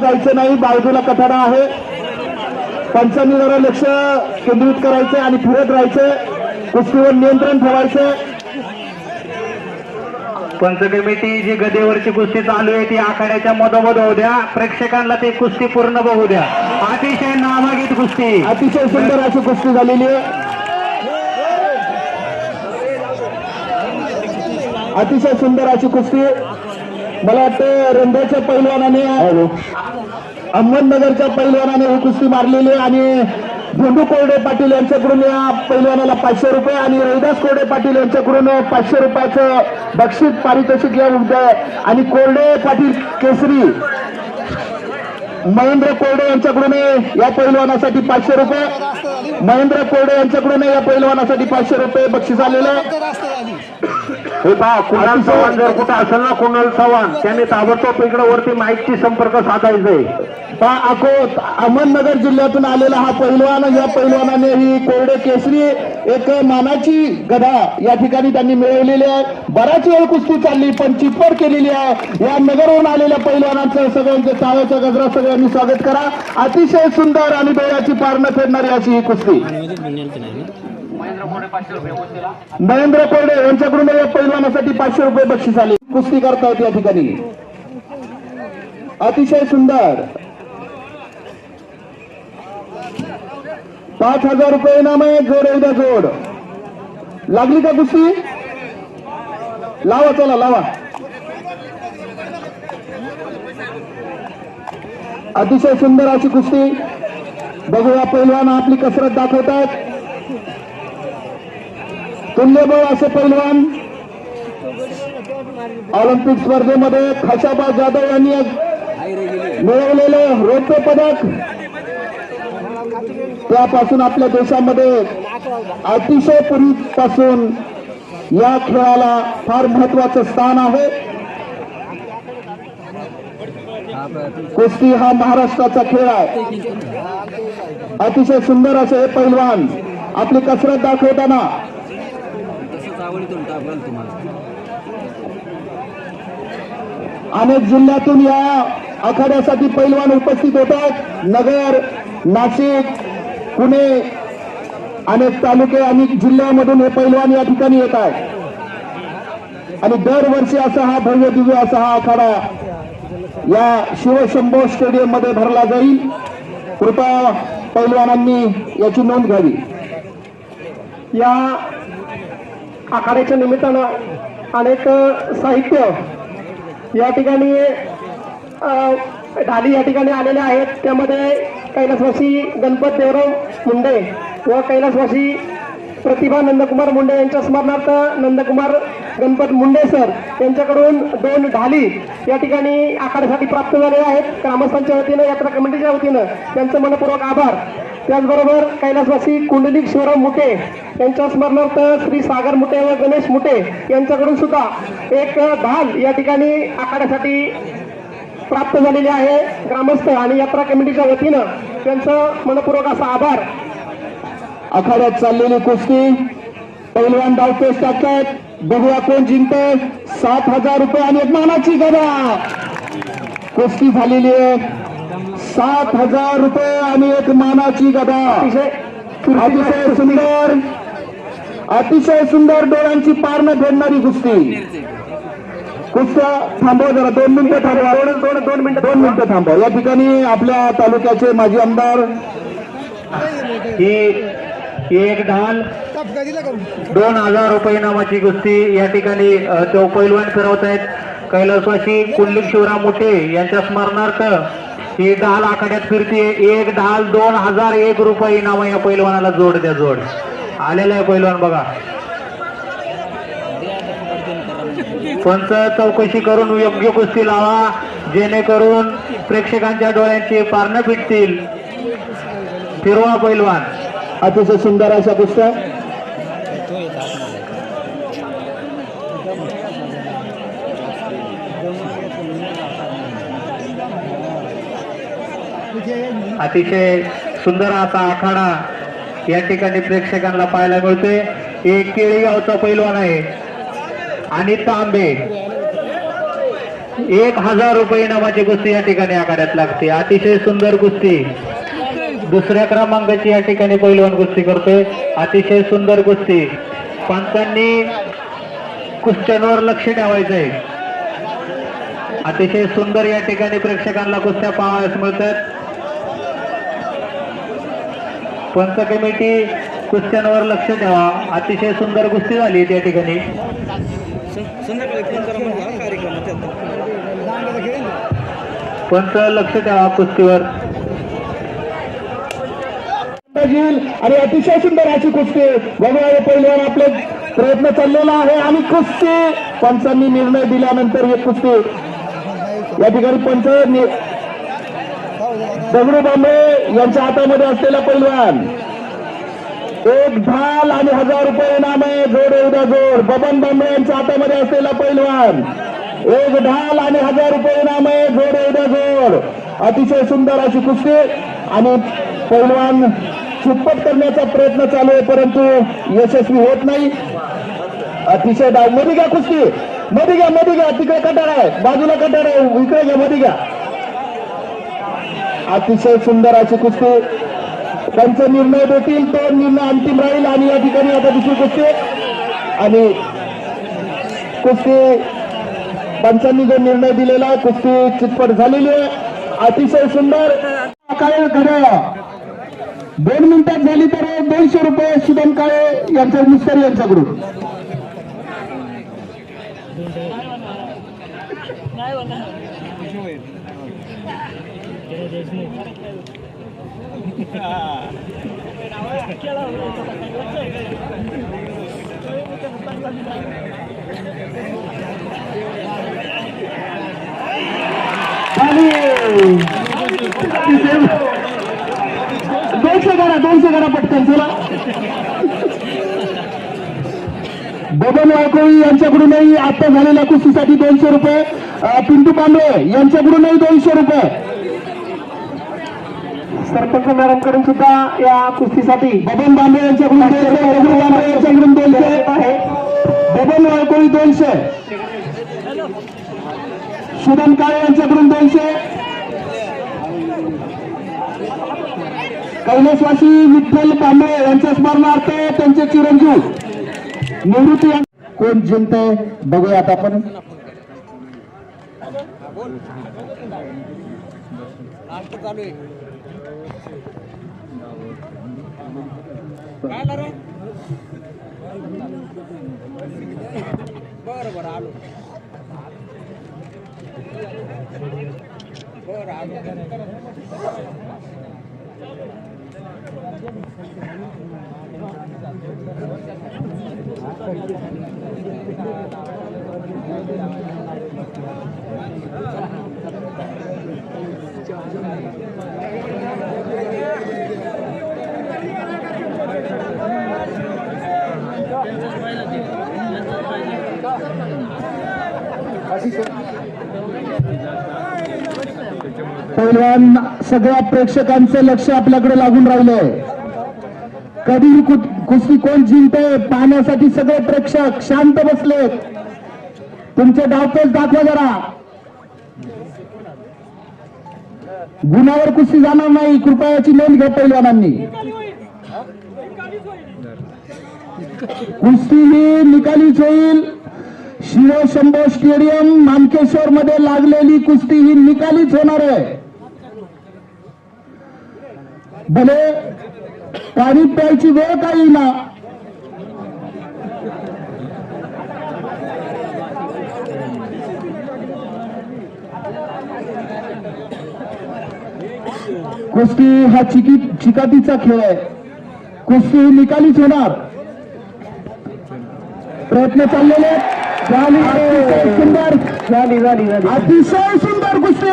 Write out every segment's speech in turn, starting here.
जायचं नाही बाजूला कठाडा आहे. पंचांनी जरा लक्ष केंद्रित करायचं आणि फिरत राहायचं कुस्तीवर नियंत्रण ठेवायचं पंच कमिटी जी गदेवरची कुस्ती चालू आहे ती आखाड्याच्या मधोमध होऊ द्या. प्रेक्षकांना ती कुस्ती पूर्ण बघू द्या. अतिशय नामागीत कुस्ती. अतिशय सुंदर अशी कुस्ती झालेली आहे. अतिशय सुंदर अशी कुस्ती. मला वाटतं रंध्याच्या पैलवानाने अहमदनगरच्या पैलवानाने ही कुस्ती मारलेली आणि झेंडू कोरडे पाटील यांच्याकडून या पैलवानाला पाचशे रुपये आणि रविदास कोरडे पाटील यांच्याकडून पाचशे रुपयाचं बक्षीस पारितोषिक या आणि कोरडे पाटील केसरी महेंद्र कोरडे यांच्याकडून या पैलवानासाठी पाचशे रुपये महेंद्र कोरडे यांच्याकडून या पैलवानासाठी पाचशे रुपये बक्षीस आलेलं आहे. हे पहा कुणाल चव्हाण जर कुठं असेल ना कुणाल चव्हाण त्यांनी ताबडतोब इकडे वरती माईकची संपर्क साधायचंय. पहा अकोट अहमदनगर जिल्ह्यातून आलेला हा पैलवान या पैलवानाने ही कोरडे केसरी एक मानाची गदा या ठिकाणी त्यांनी मिळवलेली आहे. बराच वेळ कुस्ती चालली पण चितपट केलेली आहे. या नगरहून आलेल्या पैलवानांचं सगळ्यांचं टाळ्याचा गजरा सगळ्यांनी स्वागत करा. अतिशय सुंदर आणि डोळ्याची पार न फेडणारी अशी ही कुस्ती. महेंद्र कोरडे यांच्याकडून या पैलवानासाठी पाचशे रुपये बक्षीस आले. कुस्ती करतायत या ठिकाणी. अतिशय सुंदर. पाच हजार रुपये इनाम आहे जोड एकदा जोड. लागली का कुस्ती? लावा चला लावा. अतिशय सुंदर अशी कुस्ती. बघूया पैलवान आपली कसरत दाखवतात. तुल्यबळ असे पैलवान ऑलिम्पिक स्पर्धेमध्ये खशाबा जाधव यांनी मिळवलेलं रौप्य पदक. त्यापासून आपल्या देशामध्ये अतिशय पूर्वीपासून या खेळाला फार महत्वाचं स्थान आहे. कुस्ती हा महाराष्ट्राचा खेळ आहे. अतिशय सुंदर असे हे पैलवान आपली कसरत दाखवताना अनेक जिल्ह्यातून या आखाड्यासाठी पैलवान उपस्थित होतात. नगर नाशिक पुणे अनेक तालुके आणि जिल्ह्यामधून हे पैलवान या ठिकाणी येत आहेत. आणि दरवर्षी असा हा भव्य दिव्य असा हा आखाडा या शिवशंभो स्टेडियममध्ये भरला जाईल. कृपया पैलवानांनी याची नोंद घ्यावी. या आखाड्याच्या निमित्तानं अनेक साहित्य या ठिकाणी ढाली या ठिकाणी आलेले आहेत. त्यामध्ये कैलासवासी गणपत देवराव मुंडे व कैलासवासी प्रतिभा नंदकुमार मुंडे यांच्या स्मरणार्थ नंदकुमार गणपत मुंडे सर यांच्याकडून दोन ढाली या ठिकाणी आखाड्यासाठी प्राप्त झालेल्या आहेत. ग्रामस्थांच्या वतीनं यात्रा कमिटीच्या वतीनं त्यांचं मनपूर्वक आभार. त्याचबरोबर कैलासवासी कुंडलिक शिवराम मुटे यांच्या स्मरणार्थ श्री सागर मुटे व गणेश मुटे यांच्याकडून सुद्धा एक ढाल या ठिकाणी आखाड्यासाठी प्राप्त झालेली आहे. ग्रामस्थ आणि यात्रा कमिटीच्या वतीनं त्यांचं मनपूर्वक असा आभार. आखाड्यात चाललेली कुस्ती. पैलवान डावपेच टाकतात बघूया कोण जिंकतंय. सात हजार रुपये आणि एक मानाची गदा. कुस्ती झालेली आहे. सात हजार रुपये आणि एक मानाची गदा. अतिशय सुंदर. अतिशय सुंदर. डोळ्यांची पार न फेडणारी कुस्ती. कुस्त्या थांबवा जरा. दोन मिनिटं थांबवा. दोन दोन दोन मिनिटं. दोन मिनिटं थांबवा. या ठिकाणी आपल्या तालुक्याचे माजी आमदार ही एक ढाल दोन हजार रुपये इनामाची कुस्ती. या ठिकाणी तो पैलवान फिरवत आहेत. कैलासवासी कुंडलिक शिवराम मोठे यांच्या स्मरणार्थ ही ढाल आखाड्यात फिरते एक ढाल दोन हजार एक रुपये इनाम या पैलवानाला जोड द्या जोड. आलेला आहे पैलवान बघा. पंच चौकशी करून योग्य कुस्ती लावा. जेणेकरून प्रेक्षकांच्या डोळ्यांची पारणं फिटतील. फिरवा पैलवान. अतिशय सुंदर अशा पुस्तक अतिशय सुंदर असा आखाडा या ठिकाणी प्रेक्षकांना पाहायला मिळतोय. एक केळीगावचा पैलवान आहे. आणि तांबे. एक हजार रुपये इनामाची कुस्ती या ठिकाणी आखाड्यात लागते. अतिशय सुंदर कुस्ती. दुसऱ्या क्रमांकाची या ठिकाणी पैलवान कुस्ती करतोय. अतिशय सुंदर कुस्ती. पंचांनी कुस्त्यांवर लक्ष ठेवायचं आहे अतिशय सुंदर या ठिकाणी प्रेक्षकांना कुस्त्या पाहावयास मिळतात. पंच कमिटी कुस्त्यांवर लक्ष ठेवा. अतिशय सुंदर कुस्ती झाली त्या ठिकाणी. पंच लक्ष ठेवा कुस्तीवर. येईल आणि अतिशय सुंदर अशी कुस्ती वगळावे हे पहिल्यावर आपले प्रयत्न चाललेला आहे आणि कुस्ती. पंचांनी निर्णय दिल्यानंतर ही कुस्ती. या ठिकाणी पंच दगडू बांबे यांच्या हातामध्ये असलेला पैलवान एक ढाल आणि हजार रुपये इनाम आहे. जोड उद्या जोड. बबन बांबे यांच्या हातामध्ये असलेला पैलवान एक ढाल आणि हजार रुपये इनाम आहे. जोड उद्या जोड. अतिशय सुंदर अशी कुस्ती. आणि पैलवान चुप्पट करण्याचा प्रयत्न चालू आहे परंतु यशस्वी होत नाही. अतिशय डाव. मध्ये घ्या कुस्ती. मध्ये घ्या मध्ये घ्या. तिकडे कटार आहे. बाजूला कटार आहे. इकडे घ्या मध्ये घ्या. अतिशय सुंदर अशी कुस्ती. त्यांचे निर्णय देतील तो निर्णय अंतिम राहील आणि या ठिकाणी आता दुसरी कुस्ती आणि कुस्ती पंचांनी जो निर्णय दिलेला कुस्ती चितपट झालेली आहे. अतिशय सुंदर. काय घड्या दोन मिनिटात झाली तर दोनशे रुपये सुदम काळे यांच्या मिस्टर यांच्याकडून. आणि दोनशे करा दोनशे करा पटकन चला. बबन वाळकोळी यांच्याकडूनही आता झालेल्या कुस्तीसाठी दोनशे रुपये. पिंटू पांडवे यांच्याकडूनही दोनशे रुपये. सरपंच मॅडमकडून सुद्धा या कुस्तीसाठी बबन बांबे यांच्याकडून बांबे यांच्याकडून दोनशे. आहे बबन वाळकोळी दोनशे. सुदन काळे यांच्याकडून दोनशे. कैलासवासी विठ्ठल कांबळे यांच्या स्मरणार्थ त्यांचे चिरंजीव निवृत्ती कोण जिंकतंय बघूयात आपण चालू काय बरं बरं आलो बरं आलो Gracias. पहिलवान सगळ्या प्रेक्षकांचं लक्ष आपल्याकडे लागून राहिलंय. कधी कुस्ती कोण जिंकते पाहण्यासाठी सगळे प्रेक्षक शांत बसलेत. तुमचे डावपेच दाखवा जरा. गुणावर कुस्ती जाणार नाही कृपयाची नोंद घ्या पहिलवानांनी कुस्ती ही निकालीच होईल. शिव शंभो स्टेडियम मानकेश्वर मध्ये लागलेली कुस्ती ही निकालीच होणार आहे. भले पाणी प्यायची वेळ काही ना. कुस्ती हा चिकी चिकाटीचा खेळ आहे. कुस्ती ही निकालीच होणार. प्रयत्न चाललेले सुंदर. झाली झाली झाली. अतिशय सुंदर कुस्ती.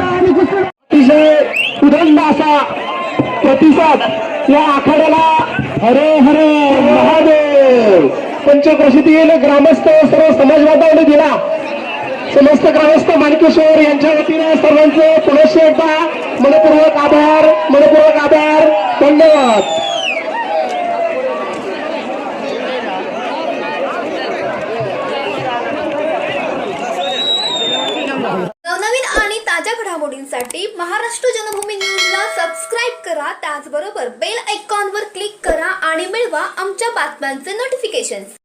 आणि कुस्ती सुदंड असा प्रतिसाद या आखाड्याला. हरे हरे महादेव. पंचप्रसिद्धील ग्रामस्थ सर्व समाज बांधवांनी दिला. समस्त ग्रामस्थ माणकेश्वर यांच्या वतीने सर्वांचे पुनश्च एकदा मनपूर्वक आभार मनपूर्वक आभार धन्यवाद. करा त्याचबरोबर बेल आयकॉनवर क्लिक करा आणि मिळवा आमच्या बातम्यांचे नोटिफिकेशन्स